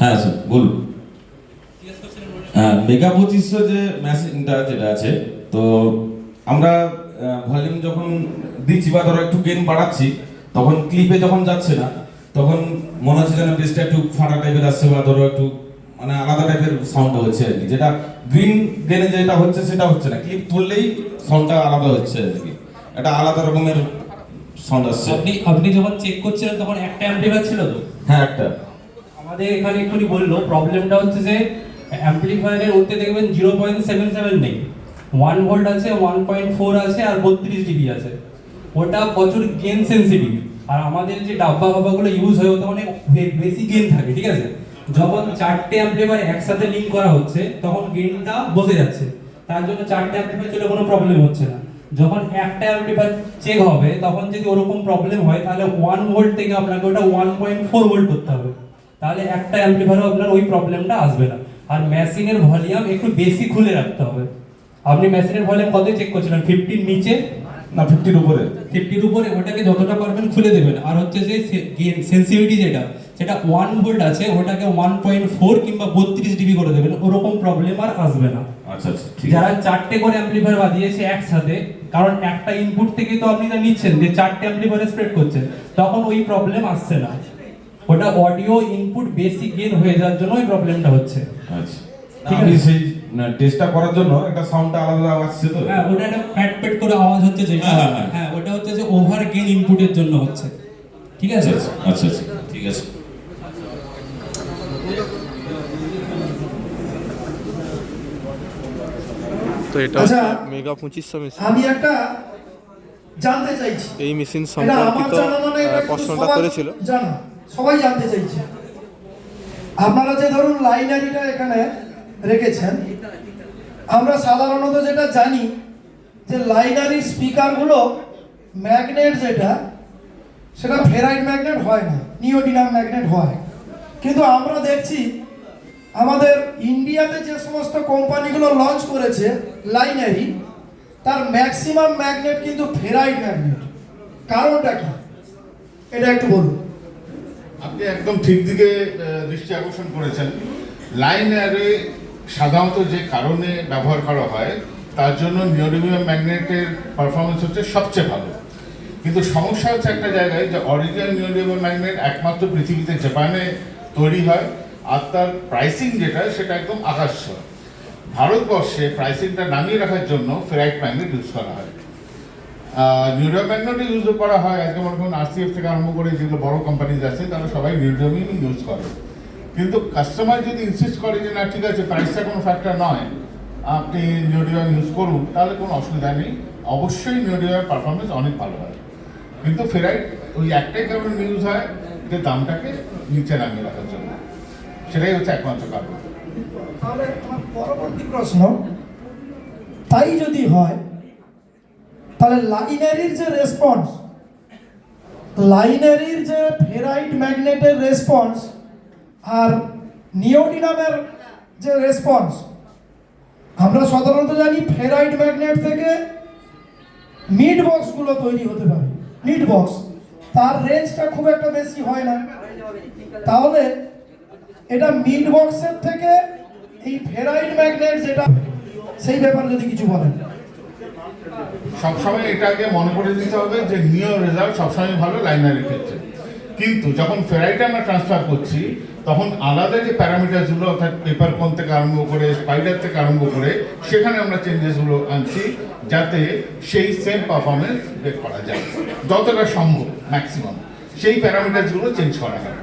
হ্যাঁ স্যার বলুন। মেগা পঁচিশশো যে মেশিনটা যেটা আছে, তো আমরা ভলিউম যখন দিচ্ছি বা ধরো একটু গেন বাড়াচ্ছি, তখন ক্লিপে যখন যাচ্ছে না, তখন মনে হচ্ছে যেন বেসটা একটু ফাটা টাইপের আসছে বা ধরো একটু মানে আলাদা টাইপের সাউন্ড হচ্ছে আর কি। যেটা গ্রিন গেনে যেটা হচ্ছে, সেটা হচ্ছে না। ক্লিপ তুললেই সাউন্ডটা আলাদা হচ্ছে আর কি। এটা আলাদা রকমের সাউন্ড আসছে আপনি আপনি যখন চেক করছিলেন তখন একটা অ্যাম্পলিফায়ার ছিল তো? হ্যাঁ একটা। আমাদের এখানে এক্ষুনি বলল প্রবলেমটা হচ্ছে যে অ্যাম্পলিফায়ারের ওতে দেখবেন জিরো পয়েন্ট সেভেন সেভেন নেই। ওয়ান ভোল্ট আছে ওয়ান পয়েন্ট ফোর আছে আর বত্রিশ ডিবি আছে। ওটা প্রচুর গেন সেন্সিটিভ আর আমাদের যে ডাব্বা ফাব্বাগুলো ইউজ হয় ওতে অনেক বে- বেশি গেন থাকে ঠিক আছে? যখন চারটে অ্যাম্পলিফায়ার একসাথে লিঙ্ক করা হচ্ছে তখন গেনটা বসে যাচ্ছে। তার জন্য চারটে অ্যাম্পলিফায়ার চলে কোনো প্রবলেম হচ্ছে না। যখন একটা অ্যাম্পলিফায়ার চেক হবে তখন যদি ওরকম প্রবলেম হয় তাহলে ওয়ান ভোল্ট থেকে আপনাকে ওটা ওয়ান পয়েন্ট ফোর ভোল্ট করতে হবে। তাহলে একটা অ্যাম্পলিফায়ারও আপনার ওই প্রবলেমটা আসবে না। আর মেশিনের ভলিউম একটু বেশি খুলে রাখতে হবে। আপনি মেশিনের ভলিউম কত চেক করছিলেন? ফিফটির নিচে? না ফিফটির উপরে। ফিফটির উপরে ওটাকে যতটা পারবেন খুলে দেবেন। আর হচ্ছে যে সেন্সিটিভিটি যেটা সেটা ওয়ান ভোল্ট আছে ওটাকে ওয়ান পয়েন্ট ফোর কিংবা বত্রিশ ডিবি করে দেবেন। ওরকম প্রবলেম আর আসবে না। আচ্ছা আচ্ছা যারা চারটে করে অ্যাম্পলিফায়ার বাজিয়েছে একসাথে কারণ একটা ইনপুট থেকে তো আপনি নিচ্ছেন যে চারটে অ্যাম্পলিফায়ার স্প্রেড করছেন তখন ওই প্রবলেম আসছে না। ওটা অডিও ইনপুট বেশি গেন হয়ে যাওয়ার জন্য ওই প্রবলেমটা হচ্ছে। আচ্ছা। ঠিক আমি আছে। সেই টেস্টটা করার জন্য একটা সাউন্ডটা আলাদা আসছে তো? হ্যাঁ ওটা একটা ফ্যাট ফ্যাট করে আওয়াজ হচ্ছে যেটা হ্যাঁ, হ্যাঁ, হ্যাঁ। হ্যাঁ ওটা হচ্ছে যে ওভার গেন ইনপুটের জন্য হচ্ছে। ঠিক আছে? আচ্ছা আচ্ছা আচ্ছা ঠিক আছে। তো এটা আচ্ছা। মেগা পঁচিশশো মেশিন আমি একটা জানতে চাইছি। এই মেশিন আমার সম্পর্কিত মানে প্রশ্নটা করেছিল। জানা সবাই জানতে চাইছে। আপনারা যে ধরুন লাইনারিটা এখানে রেখেছেন আমরা সাধারণত যেটা জানি যে লাইনারি স্পিকারগুলো ম্যাগনেট যেটা সেটা ফেরাইট ম্যাগনেট হয় না নিওডিনাম ম্যাগনেট হয়। কিন্তু আমরা দেখছি আমাদের ইন্ডিয়াতে যে সমস্ত কোম্পানিগুলো লঞ্চ করেছে, লাইনারি, তার ম্যাক্সিমাম ম্যাগনেট কিন্তু ফেরাইট ম্যাগনেট কারণটা কি? এটা একটু বলুন। আপনি একদম ঠিক দিকে দৃষ্টি আকর্ষণ করেছেন। লাইন অ্যারে সাধারণত যে কারণে ব্যবহার করা হয়, তার জন্য নিওডিমিয়াম ম্যাগনেটের পারফরমেন্স হচ্ছে সবচেয়ে ভালো। কিন্তু সমস্যা হচ্ছে একটা জায়গায় যে অরিজিনাল নিওডিমিয়াম ম্যাগনেট একমাত্র পৃথিবীতে, জাপানে তৈরি হয়। আর তার প্রাইসিং যেটা, সেটা একদম আকাশ ভারতবর্ষে প্রাইসিংটা নামিয়ে রাখার জন্য ফেরাইট ম্যাগনেট ইউজ করা হয়। নিউডিয়াম ম্যাগনেটও ইউজ করা হয়। আজকে মনে করুন আরসিএফ থেকে আরম্ভ করে যেগুলো বড় কোম্পানিজ আছে, তারা সবাই নিউডিয়ামই ইউজ করে। কিন্তু কাস্টমার যদি ইনসিস্ট করে যে না, ঠিক আছে প্রাইসটা কোনো ফ্যাক্টর নয়, আপনি নিউডিয়াম ইউজ করুন, তাহলে কোনো অসুবিধা নেই। অবশ্যই নিউডিয়ামের পারফরমেন্স অনেক ভালো হয়। কিন্তু ফেরাইট ওই একটাই কারণে ইউজ হয় যে দামটাকে নিচে নামিয়ে রাখার জন্য। সেটাই হচ্ছে একমাত্র কারণ। তাহলে আমার পরবর্তী প্রশ্ন, তাই যদি হয়, তাহলে লাইনারির যে রেসপন্স লাইনারির যে ফেরাইট ম্যাগনেটের রেসপন্স আর নিওডিনামের যে রেসপন্স আমরা সাধারণত জানি ফেরাইট ম্যাগনেট থেকে মিড বক্সগুলো তৈরি হতে পারে। মিড বক্স তার রেঞ্জটা খুব একটা বেশি হয় না। তাহলে এটা মিড বক্সের থেকে এই ফেরাইট ম্যাগনেট যেটা, সেই ব্যাপারে যদি কিছু বলেন। সবসময় এটাকে মনে করে দিতে হবে যে নিও রেজাল্ট সবসময় ভালো লাইনারের ক্ষেত্রে। কিন্তু যখন ফেরাইটে আমরা ট্রান্সফার করছি, তখন আলাদা যে প্যারামিটারসগুলো, অর্থাৎ পেপার কোন থেকে আরম্ভ করে, স্পাইডার থেকে আরম্ভ করে, সেখানে আমরা চেঞ্জেসগুলো আনছি যাতে সেই সেম পারফরমেন্স বের করা যায়। যতটা সম্ভব ম্যাক্সিমাম সেই প্যারামিটারসগুলো চেঞ্জ করা হয়।